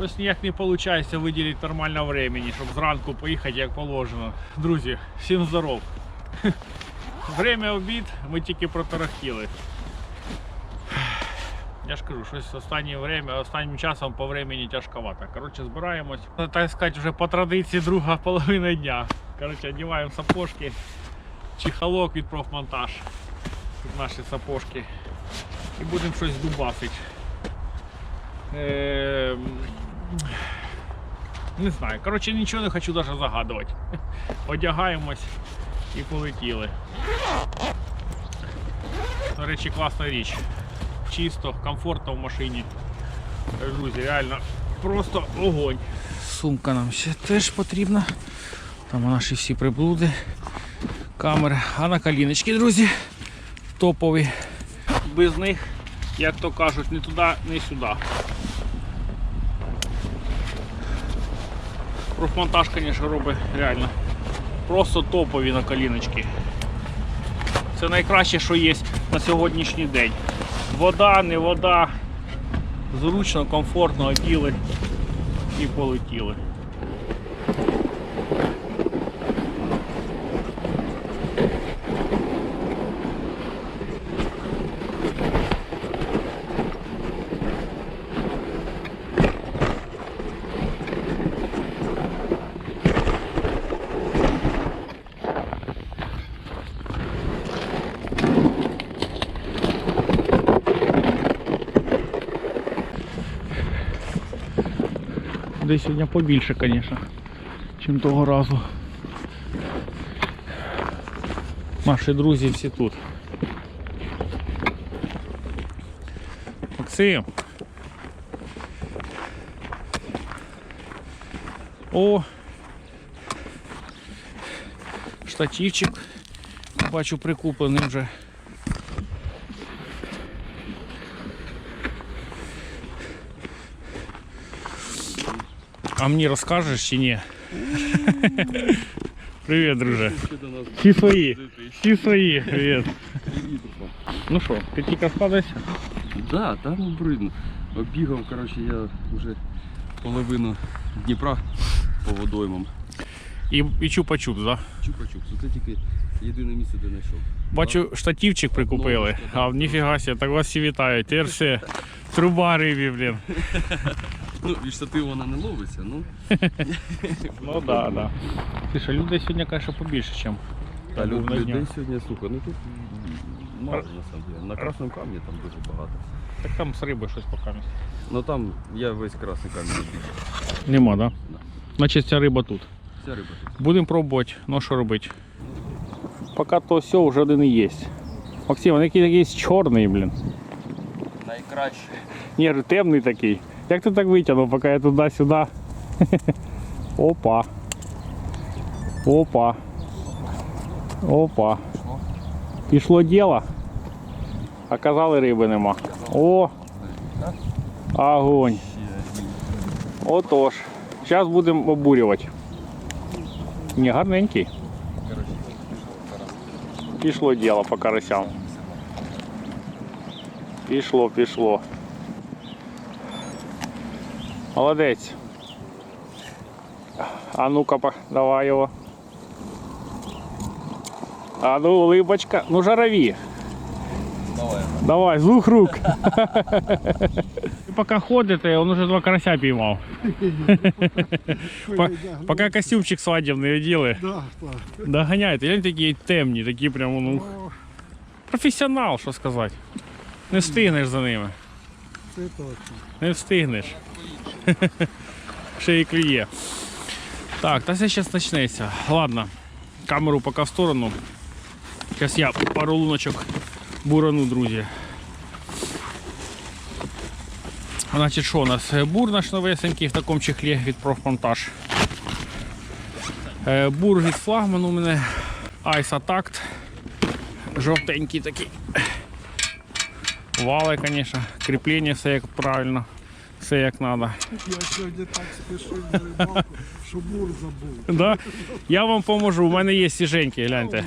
Щось ніяк не виходить виділити нормально времени, щоб зранку поїхати як положено. Друзі, всім здоров. Время обід, ми тільки протарахтіли. Я ж кажу, щось останнє время, останнім часом по времени тяжковато. Коротше, збираємось. Ну, Так сказати, вже по традиції друга половина дня. Коротше, одягаємо сапожки, чехолок від профмонтаж. Тут наші сапожки. І будемо щось дубасити. Ем, Не знаю. Коротше, нічого не хочу навіть загадувати. Одягаємось і полетіли. До речі, класна річ. Чисто, комфортно в машині. Друзі, реально просто огонь. Сумка нам ще теж потрібна. Там наші всі приблуди, камери. А на коліночки, друзі, топові. Без них, як то кажуть, ні туди, ні сюди. Профмонтаж, звісно, робить реально. Просто топові на коліночки. Це найкраще, що є на сьогоднішній день. Вода, не вода. Зручно, комфортно оділи і полетіли. Десь сьогодні побільше, звісно, чим того разу. Наші друзі всі тут. Максим. О! Штативчик. Бачу прикуплений вже. А мені розкажеш чи ні? Привіт, друже. Всі свої. Всі свої. Привіт. Ну що, ти тільки складаєшся? Да, там ну, бридно. Оббігав, коротше, я вже половину Дніпра по водоймам. І, і чупа-чуп, да? Чупа-чуп. Це тільки єдине місце, де знайшов. Бачу, штативчик прикупили. А ніфіга себе, так вас всі вітають. Все. Труба рибі, блін. Ну, від штативу вона не ловиться, ну. Ну да, да. Ти людей сьогодні, звісно, побільше, ніж. Та люд, людей сьогодні, слухай, ну тут мало на самом деле. На Красному камні там дуже багато. Так там з рибою щось покамість. Ну там я весь красний камінь обіг. Нема, да? Да. Значить ця риба тут. Вся риба тут. Будемо пробувати, ну що робити. Поки то все вже один і є. Максим, він якийсь чорний, блін. Найкраще. Ні, темний такий. Як ти так витягнув, поки я туди-сюди. Опа. Опа. Опа. Пішло діло. А казали риби нема. О! Огонь. Отож. Зараз будемо обурювати. Ні, гарненький. Пішло діло по карасям. Пішло, пішло. Молодець. А ну-ка, па- давай його. А ну, улыбочка. Ну, жарові. Давай. Давай, з двох рук. Поки ходите, він уже два карася піймав. По- Поки костюмчик свадебний оділи. Да, так. Доганяйте, глянь такі темні, такі прям, ну, О, професіонал, що сказати. Не встигнеш за ними. Це точно. Не встигнеш. Ще й клює. Так, та це зараз почнеться. Ладно, камеру поки в сторону. Зараз я пару луночок бурану, друзі. Значить, що у нас? Е, Бур наш новесенький в такому чехлі від профмонтаж. Е, Бур від флагману у мене Attack. Жовтенький такий. Вали, звісно, кріплення все як правильно, все як треба. Я сьогодні так спішив на рибалку, що забыл. забув. Да? Я вам поможу, у мене є сиженьки, гляньте.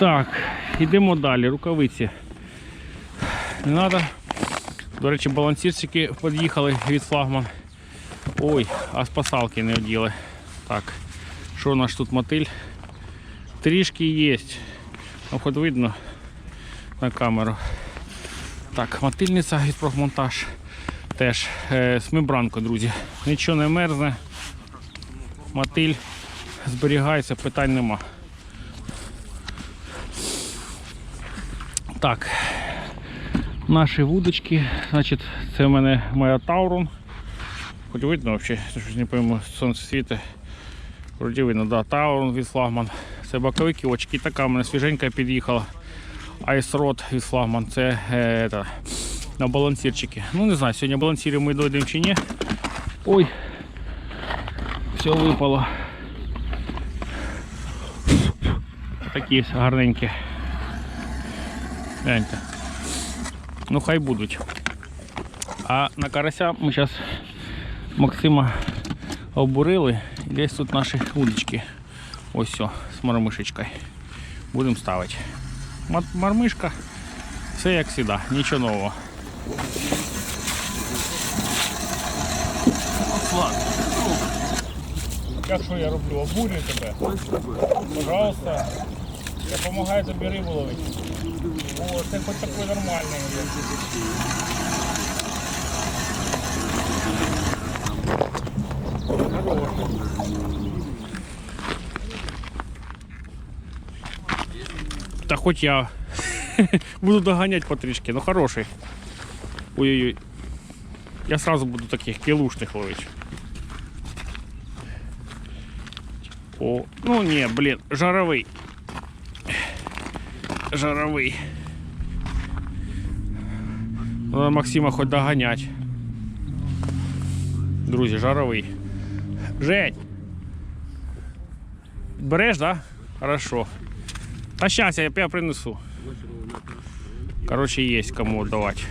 Так, йдемо далі. Рукавиці. Не треба. До речі, балансірчики під'їхали від флагман. Ой, а спасалки не оділи. Так, що у нас тут мотиль? Трішки є. Ну, хоч видно на камеру. Так, мотильниця від профмонтаж. Теж е, з мембранкою, друзі. Нічого не мерзне. Мотиль зберігається, питань нема. Так, наші вудочки. Значить, це в мене моя Таурон. Хоч видно взагалі, щось не пойму, сонце світить. Вроді видно, да, Таурон від флагман. Це боковики, очки така в мене свіженька під'їхала. Айсрод від флагман. Це е, та, на балансірчики. Ну не знаю, сьогодні балансіри ми дойдемо чи ні. Ой, все випало. Такі гарненькі. Гляньте. Ну хай будуть. А на карася ми зараз Максима обурили. Десь тут наші удочки. Ось все, з мармишечкою. Будемо ставити. Мармишка. Все як завжди, нічого нового. Як що я роблю? Обурюю тебе. Пожалуйста. Я допомагаю тобі рибу ловити. О, це хоч такий нормальний. Та хоч я буду доганяти потрішки, ну хороший. Ой-ой-ой. Я сразу буду таких кілушних ловити. О, ну не, блін, жаровий. Жаровий. Надо Максима хоч доганять. Друзі, жаровий. Жень. Береш, да? Хорошо. А сейчас я, я принесу. Короче, есть кому давать.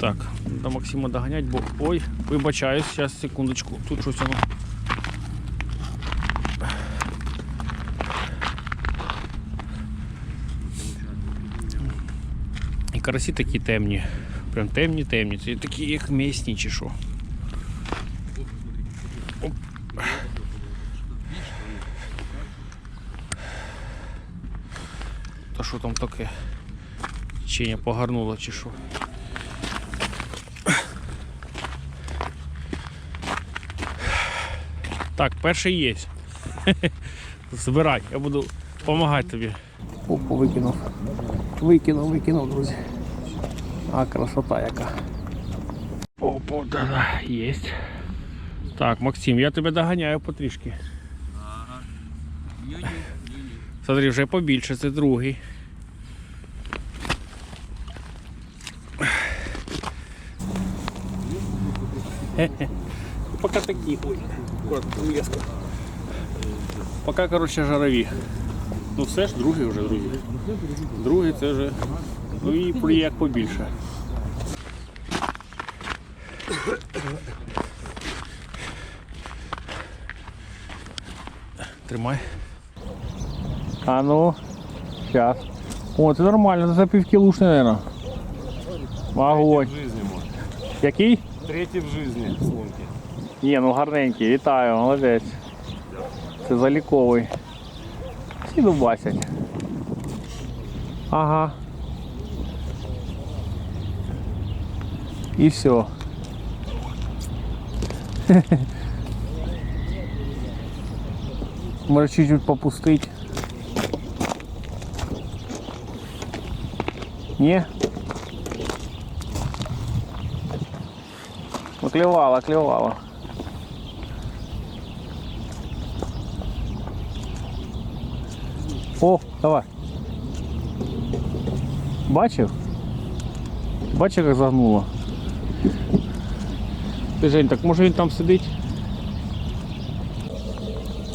Так, до Максима догонять, бо. Ой, вибачаюсь, сейчас секундочку. Тут щось воно. І карасі такі темні. Прям темні, темні. Це такі як місні чи що. Та що там таке? Течення погарнуло чи що? Так, перший є. Збирай, я буду допомагати тобі. Опу викинув. Викинув, викинув, друзі. А, красота яка. Опа, да-да, є. Так, Максим, я тебе доганяю потрішки. Смотри, вже побільше, це другий. Пока такі. Ой, леска. Пока, короче, жарові. Ну все ж другий вже, друзі. Другий це вже. Ну і проєкт побільше. Тримай. А ну, сейчас. О, це нормально, це півкілушний, мабуть. Огонь. в жизни, может. Який? Третий в жизни слонки. Ні, ну гарненький, вітаю, молодець. Це заліковий. Всі дубасять. Ага. І все. Може чуть-чуть попустить. Ну, клевала, клевала. О, давай. Бачив? Бачив, як загнуло? Ти Жень, так може він там сидить?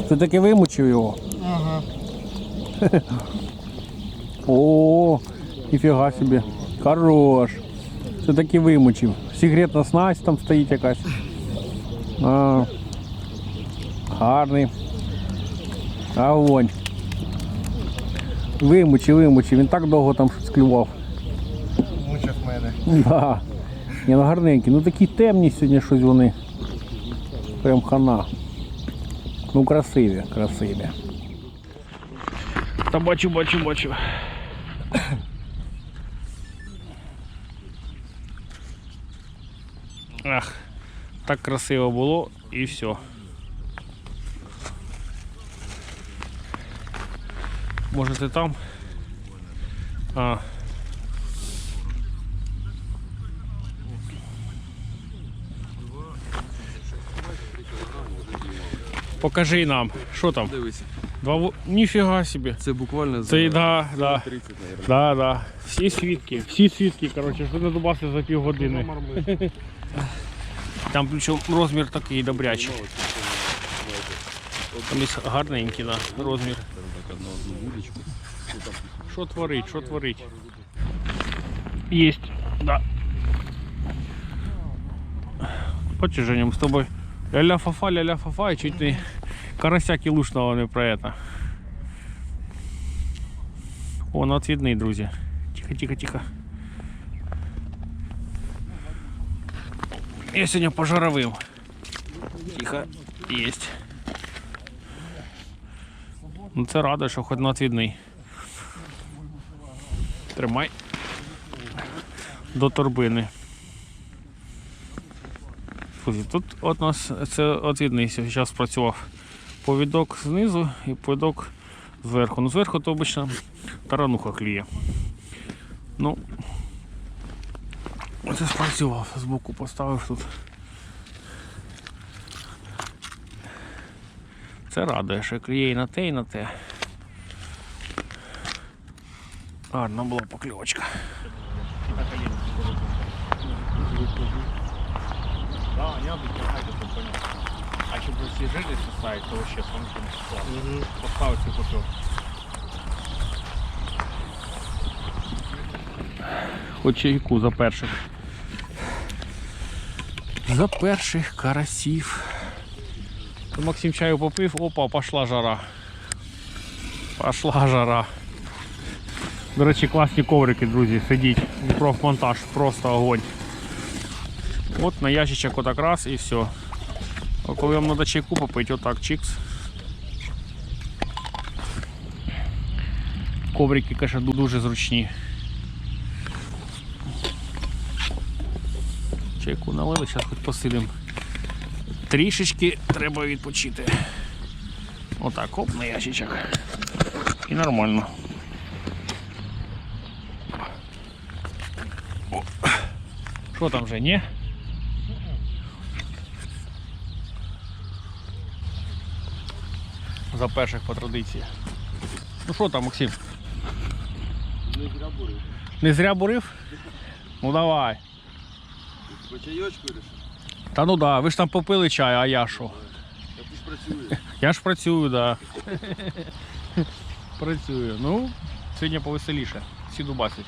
Ти таки вимучив його? Ага. О, ніфіга собі. Хорош. Це таки вимучив. Секретна снасть там стоїть якась. А, гарний. Огонь. Вимучи, вимучи, він так довго там щось клював. Мучив мене. Да. Ні, ну гарненькі. Ну такі темні сьогодні щось вони. Прям хана. Ну красиві, красиві. Та бачу, бачу, бачу. Ах, так красиво було і все. Може ти там? А. Покажи нам, що там? Дивися. Два Ніфіга собі. Це буквально за Це да, да, 30, мабуть. да, да. Всі свідки, всі свідки, коротше, що не добався за півгодини. Там причому розмір такий добрячий. Там є гарненький, да, розмір. Що творить, що творить? Єсть, да. Бачиш, Женя, ми з тобою ля-ля фафа, ля-ля фафа, і чуть не карасяк і лушного не про это. О, ну отвідний, друзі. Тихо, тихо, тихо. Я сьогодні пожаровив. Тихо, єсть. Ну це радо, що хоч на отвідний. Тримай. До торбини. Слухай, Тут от нас це отвідний зараз працював повідок знизу і повідок зверху. Ну зверху то обично тарануха кліє. Ну це спрацював, збоку поставив тут. Це радує, що кліє і на те, і на те. Гарна була покльовочка. Да, я тут А если бы все жили составить, то вообще солнце не класс. Поставить и купил. Хоч чайку за перших. За перших карасів. Максим чаю попив, опа, пошла жара. Пошла жара. До речі, класні коврики, друзі, сидіть. Профмонтаж, просто огонь. От на ящичок отак раз і все. А коли вам треба чайку попити, отак чикс. Коврики, конечно, дуже зручні. Чайку налили, зараз хоч посидимо. Трішечки треба відпочити. Отак, оп, на ящичок. І нормально. Що там вже, ні? За перших по традиції. Ну що там, Максим? Не зря бурив. Не зря бурив? Ну давай. По чайочку вирішив? Та ну да, ви ж там попили чай, а я що? Та ти ж працюєш. Я ж працюю, да. працюю. Ну, сьогодні повеселіше. Всі дубасять.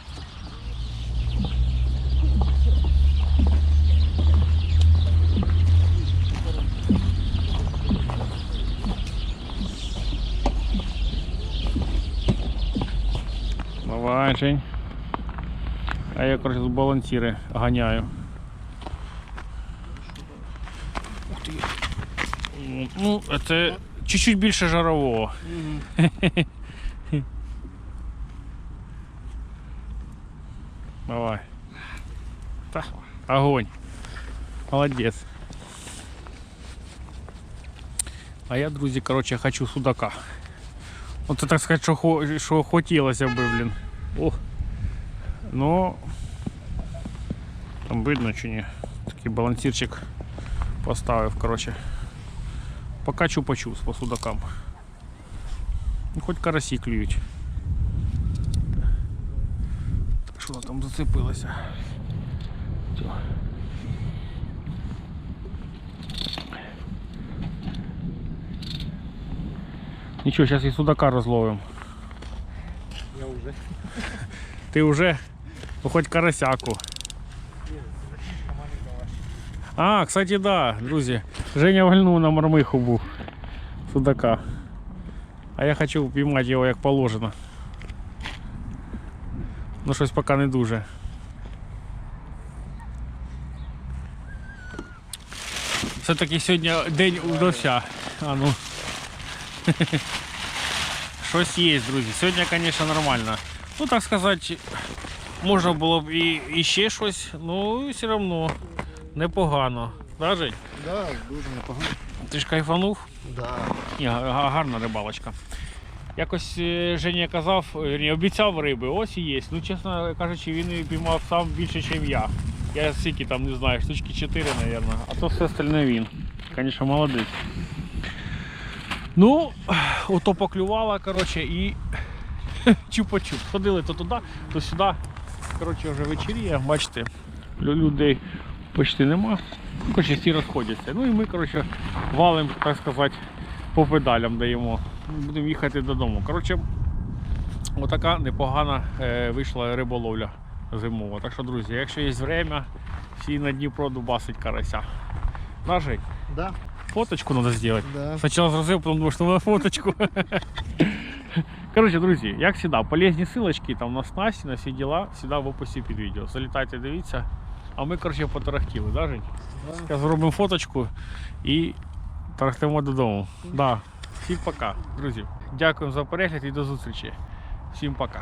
Давай, А я, короче, тут балансири ганяю. Ух ти. Ну, це чуть-чуть більше жарового. Давай. Та, огонь. Молодець. А я, друзі, короче, хочу судака. Оце так сказати, що, хо- що хотілося б, блін. О. Ну, там видно чи ні. Такий балансирчик поставив, короче. Пока чупа-чупс по судакам. Ну, хоч карасі клюють. Так що воно там зацепилося. Всё. Нічого, зараз і судака розловимо. Я вже. Ти вже? Ну хоч карасяку. А, кстати, да, друзі. Женя вальнув на мормиху був. Судака. А я хочу піймати його як положено. Ну щось поки не дуже. Все-таки сьогодні день удався. А ну. Щось є, друзі. Сьогодні, звісно, нормально. Ну, так сказати, можна було б і, і ще щось, ну все одно непогано. Да, Жень? Да, дуже непогано. Ти ж кайфанув? Да. Ні, гарна рибалочка. Якось е, Женя казав, е, ні, обіцяв риби, ось і є. Ну, чесно кажучи, він піймав сам більше, ніж я. Я скільки там не знаю, штучки 4, мабуть. А то все остальне він. Звісно, молодець. Ну, ото поклювала, коротше, і чупа-чуп. Ходили то туди, то сюди. Коротше, вже вечеріє, бачите, людей почти нема. Коротше, всі розходяться. Ну і ми, коротше, валим, так сказати, по педалям даємо. Будемо їхати додому. Коротше, отака непогана е, вийшла риболовля зимова. Так що, друзі, якщо є время, всі на Дніпро дубасить карася. Нажить, Да. Фоточку треба зробити. Да. Сначала зразив, потім думаю, що на фоточку. Коротше, друзі, як завжди, полезні силочки там на снасті, на всі діла, завжди в описі під відео. Залітайте, дивіться. А ми, коротше, потарахтіли, да, Жень? Зараз зробимо фоточку і тарахтимо додому. Да. Всім пока, друзі. Дякуємо за перегляд і до зустрічі. Всім пока.